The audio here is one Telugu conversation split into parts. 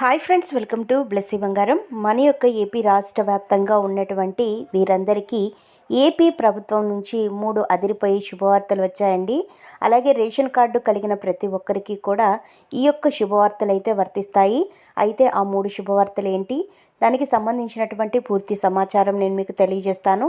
Hi friends welcome to Blessy Bangaram. మన యొక్క ఏపీ రాష్ట్ర వ్యాప్తంగా ఉన్నటువంటి వీరందరికీ ఏపీ ప్రభుత్వం నుంచి మూడు అదిరిపోయే శుభవార్తలు వచ్చాయండి. అలాగే రేషన్ కార్డు కలిగిన ప్రతి ఒక్కరికి కూడా ఈ యొక్క శుభవార్తలు అయితే వర్తిస్తాయి. అయితే ఆ మూడు శుభవార్తలు ఏంటి? దానికి సంబంధించినటువంటి పూర్తి సమాచారం నేను మీకు తెలియజేస్తాను.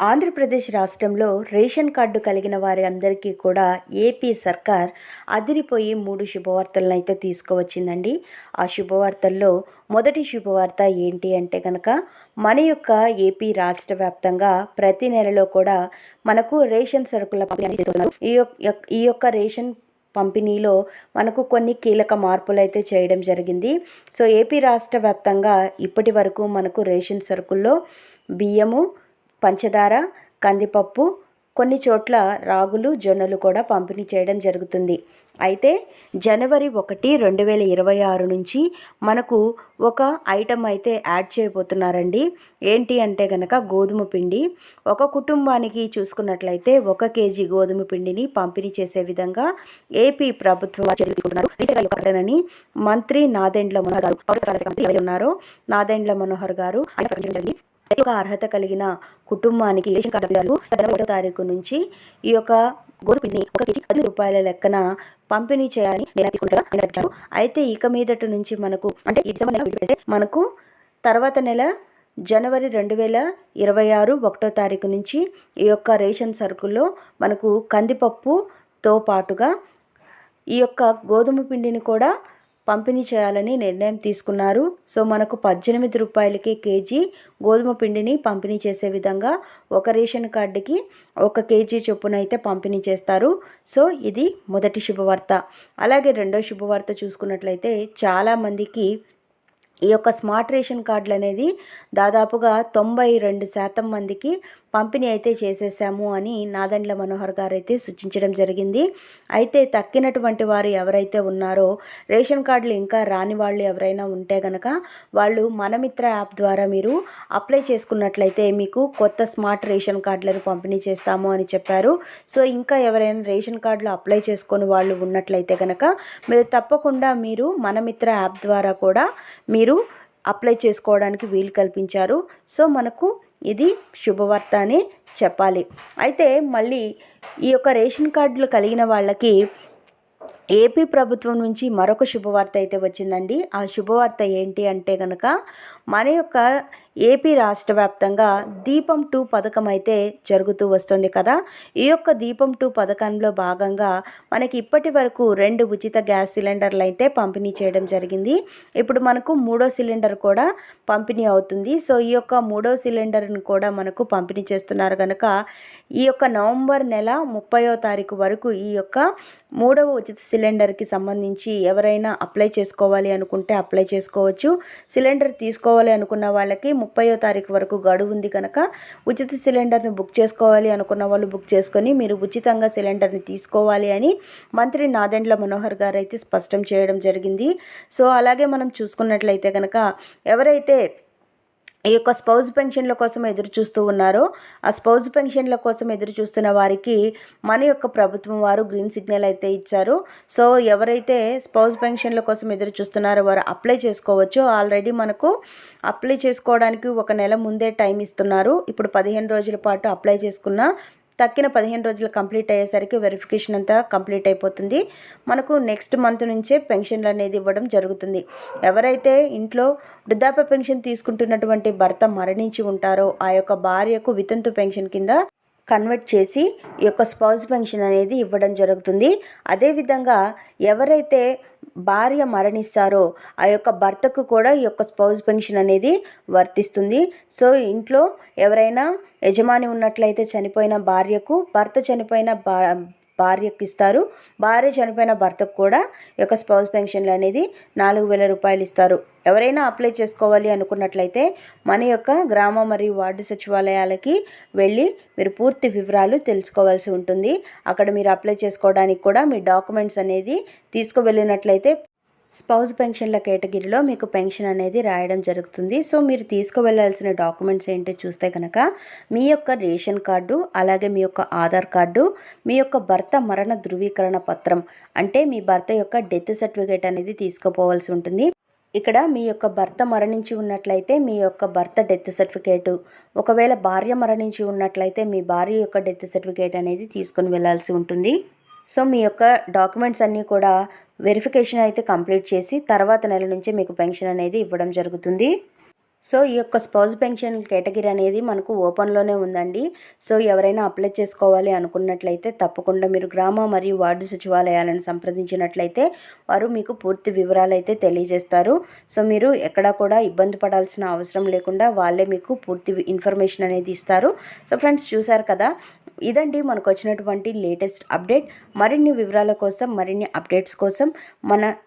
ఆంధ్రప్రదేశ్ రాష్ట్రంలో రేషన్ కార్డు కలిగిన వారి అందరికీ కూడా ఏపీ సర్కార్ అదిరిపోయి మూడు శుభవార్తలను అయితే తీసుకువచ్చిందండి. ఆ శుభవార్తల్లో మొదటి శుభవార్త ఏంటి అంటే కనుక మన యొక్క ఏపీ రాష్ట్ర వ్యాప్తంగా ప్రతి నెలలో కూడా మనకు రేషన్ సరుకుల ఈ యొక్క ఈ యొక్క రేషన్ పంపిణీలో మనకు కొన్ని కీలక మార్పులు అయితే చేయడం జరిగింది. సో ఏపీ రాష్ట్ర వ్యాప్తంగా ఇప్పటి వరకు మనకు రేషన్ సరుకుల్లో బియ్యము పంచదార కందిపప్పు కొన్ని చోట్ల రాగులు జొన్నలు కూడా పంపిణీ చేయడం జరుగుతుంది. అయితే జనవరి ఒకటి రెండు వేల ఇరవై ఆరు నుంచి మనకు ఒక ఐటమ్ అయితే యాడ్ చేయబోతున్నారండి. ఏంటి అంటే కనుక గోధుమ పిండి. ఒక కుటుంబానికి చూసుకున్నట్లయితే ఒక కేజీ గోధుమ పిండిని పంపిణీ చేసే విధంగా ఏపీ ప్రభుత్వం ప్రకటనని మంత్రి నాదెండ్ల మనోహర్ గారు ఉన్నారో నాదెండ్ల మనోహర్ గారు ప్రతి ఒక్క అర్హత కలిగిన కుటుంబానికి రేషన్ కార్డు ఒకటో తారీఖు నుంచి ఈ యొక్క గోధుమని ఒక కేజీ పది రూపాయల లెక్కన పంపిణీ చేయాలని నిర్ణయించుకుంటారు అయితే ఇక మీదటి నుంచి మనకు అంటే డిసెంబర్ నెల మనకు తర్వాత నెల జనవరి రెండు వేల ఇరవై ఆరు ఒకటో తారీఖు నుంచి ఈ యొక్క రేషన్ సరుకుల్లో మనకు కందిపప్పుతో పాటుగా ఈ యొక్క గోధుమ పిండిని కూడా పంపిణీ చేయాలని నిర్ణయం తీసుకున్నారు. సో మనకు పద్దెనిమిది రూపాయలకి కేజీ గోధుమ పిండిని పంపిణీ చేసే విధంగా ఒక రేషన్ కార్డుకి ఒక కేజీ చొప్పున అయితే పంపిణీ చేస్తారు. సో ఇది మొదటి శుభవార్త. అలాగే రెండో శుభవార్త చూసుకున్నట్లయితే చాలామందికి ఈ యొక్క స్మార్ట్ రేషన్ కార్డులు అనేది దాదాపుగా తొంభై రెండు శాతం మందికి పంపిణీ అయితే చేసేసాము అని నాదండ్ల మనోహర్ గారు అయితే సూచించడం జరిగింది. అయితే తక్కినటువంటి వారు ఎవరైతే ఉన్నారో రేషన్ కార్డులు ఇంకా రాని వాళ్ళు ఎవరైనా ఉంటే కనుక వాళ్ళు మనమిత్ర యాప్ ద్వారా మీరు అప్లై చేసుకున్నట్లయితే మీకు కొత్త స్మార్ట్ రేషన్ కార్డులను పంపిణీ చేస్తాము అని చెప్పారు. సో ఇంకా ఎవరైనా రేషన్ కార్డులు అప్లై చేసుకొని వాళ్ళు ఉన్నట్లయితే కనుక మీరు తప్పకుండా మీరు మనమిత్ర యాప్ ద్వారా కూడా మీరు అప్లై చేసుకోవడానికి వీలు కల్పించారు. సో మనకు ఇది శుభవార్త అని చెప్పాలి. అయితే మళ్ళీ ఈ యొక్క రేషన్ కార్డులు కలిగిన వాళ్ళకి ఏపీ ప్రభుత్వం నుంచి మరొక శుభవార్త అయితే వచ్చిందండి. ఆ శుభవార్త ఏంటి అంటే కనుక మన యొక్క ఏపీ రాష్ట్ర వ్యాప్తంగా దీపం టూ పథకం అయితే జరుగుతూ వస్తుంది కదా. ఈ యొక్క దీపం టూ పథకంలో భాగంగా మనకి ఇప్పటి వరకు రెండు ఉచిత గ్యాస్ సిలిండర్లు అయితే పంపిణీ చేయడం జరిగింది. ఇప్పుడు మనకు మూడో సిలిండర్ కూడా పంపిణీ అవుతుంది. సో ఈ యొక్క మూడో సిలిండర్ను కూడా మనకు పంపిణీ చేస్తున్నారు కనుక ఈ యొక్క నవంబర్ నెల ముప్పయో తారీఖు వరకు ఈ యొక్క మూడవ ఉచిత సిలిండర్కి సంబంధించి ఎవరైనా అప్లై చేసుకోవాలి అనుకుంటే అప్లై చేసుకోవచ్చు. సిలిండర్ తీసుకోవాలి అనుకున్న వాళ్ళకి ముప్పయో తారీఖు వరకు గడువు ఉంది కనుక ఉచిత సిలిండర్ని బుక్ చేసుకోవాలి అనుకున్న వాళ్ళు బుక్ చేసుకొని మీరు ఉచితంగా సిలిండర్ని తీసుకోవాలి అని మంత్రి నాదెండ్ల మనోహర్ గారు అయితే స్పష్టం చేయడం జరిగింది. సో అలాగే మనం చూసుకున్నట్లయితే కనుక ఎవరైతే ఈ యొక్క స్పౌజ్ పెన్షన్ల కోసం ఎదురు చూస్తూ ఉన్నారో. ఆ స్పౌజ్ పెన్షన్ల కోసం ఎదురు చూస్తున్న వారికి మన యొక్క ప్రభుత్వం వారు గ్రీన్ సిగ్నల్ అయితే ఇచ్చారు. సో ఎవరైతే స్పౌజ్ పెన్షన్ల కోసం ఎదురు చూస్తున్నారో వారు అప్లై చేసుకోవచ్చు. ఆల్రెడీ మనకు అప్లై చేసుకోవడానికి ఒక నెల ముందే టైం ఇస్తున్నారు. ఇప్పుడు పదిహేను రోజుల పాటు అప్లై చేసుకున్న తక్కిన పదిహేను రోజులు కంప్లీట్ అయ్యేసరికి వెరిఫికేషన్ అంతా కంప్లీట్ అయిపోతుంది. మనకు నెక్స్ట్ మంత్ నుంచే పెన్షన్లు అనేది ఇవ్వడం జరుగుతుంది. ఎవరైతే ఇంట్లో వృద్ధాప్య పెన్షన్ తీసుకుంటున్నటువంటి భర్త మరణించి ఉంటారో ఆ యొక్క భార్యకు వితంతు పెన్షన్ కింద కన్వర్ట్ చేసి ఈ యొక్క స్పౌజ్ పెన్షన్ అనేది ఇవ్వడం జరుగుతుంది. అదేవిధంగా ఎవరైతే భార్య మరణిస్తారో ఆ యొక్క భర్తకు కూడా ఈ యొక్క స్పౌజ్ పెన్షన్ అనేది వర్తిస్తుంది. సో ఇంట్లో ఎవరైనా యజమాని ఉన్నట్లయితే చనిపోయిన భార్యకు భర్త చనిపోయిన భార్యకు ఇస్తారు భార్య చనిపోయిన భర్తకు కూడా యొక్క స్పౌస్ పెన్షన్లు అనేది నాలుగు వేల రూపాయలు ఇస్తారు. ఎవరైనా అప్లై చేసుకోవాలి అనుకున్నట్లయితే మన యొక్క గ్రామ మరియు వార్డు సచివాలయాలకి వెళ్ళి మీరు పూర్తి వివరాలు తెలుసుకోవాల్సి ఉంటుంది. అక్కడ మీరు అప్లై చేసుకోవడానికి కూడా మీ డాక్యుమెంట్స్ అనేది తీసుకువెళ్ళినట్లయితే స్పౌజ్ పెన్షన్ల కేటగిరీలో మీకు పెన్షన్ అనేది రాయడం జరుగుతుంది. సో మీరు తీసుకువెళ్ళాల్సిన డాక్యుమెంట్స్ ఏంటో చూస్తే కనుక మీ యొక్క రేషన్ కార్డు అలాగే మీ యొక్క ఆధార్ కార్డు మీ యొక్క భర్త మరణ ధృవీకరణ పత్రం అంటే మీ భర్త యొక్క డెత్ సర్టిఫికేట్ అనేది తీసుకుపోవాల్సి ఉంటుంది. ఇక్కడ మీ యొక్క భర్త మరణించి ఉన్నట్లయితే మీ యొక్క భర్త డెత్ సర్టిఫికేటు ఒకవేళ భార్య మరణించి ఉన్నట్లయితే మీ భార్య యొక్క డెత్ సర్టిఫికేట్ అనేది తీసుకొని వెళ్ళాల్సి ఉంటుంది. సో మీ యొక్క డాక్యుమెంట్స్ అన్నీ కూడా వెరిఫికేషన్ అయితే కంప్లీట్ చేసి తర్వాత నెల నుంచి మీకు పెన్షన్ అనేది ఇవ్వడం జరుగుతుంది. సో ఈ యొక్క స్పౌజ్ పెన్షన్ కేటగిరీ అనేది మనకు ఓపెన్లోనే ఉందండి. సో ఎవరైనా అప్లై చేసుకోవాలి అనుకున్నట్లయితే తప్పకుండా మీరు గ్రామ మరియు వార్డు సచివాలయాలను సంప్రదించినట్లయితే వారు మీకు పూర్తి వివరాలు అయితే తెలియజేస్తారు. సో మీరు ఎక్కడా కూడా ఇబ్బంది పడాల్సిన అవసరం లేకుండా వాళ్ళే మీకు పూర్తి ఇన్ఫర్మేషన్ అనేది ఇస్తారు. సో ఫ్రెండ్స్ చూసారు కదా? ఇదండి మనకు వచ్చినటువంటి లేటెస్ట్ అప్డేట్. మరిన్ని వివరాల కోసం మరిన్ని అప్డేట్స్ కోసం మన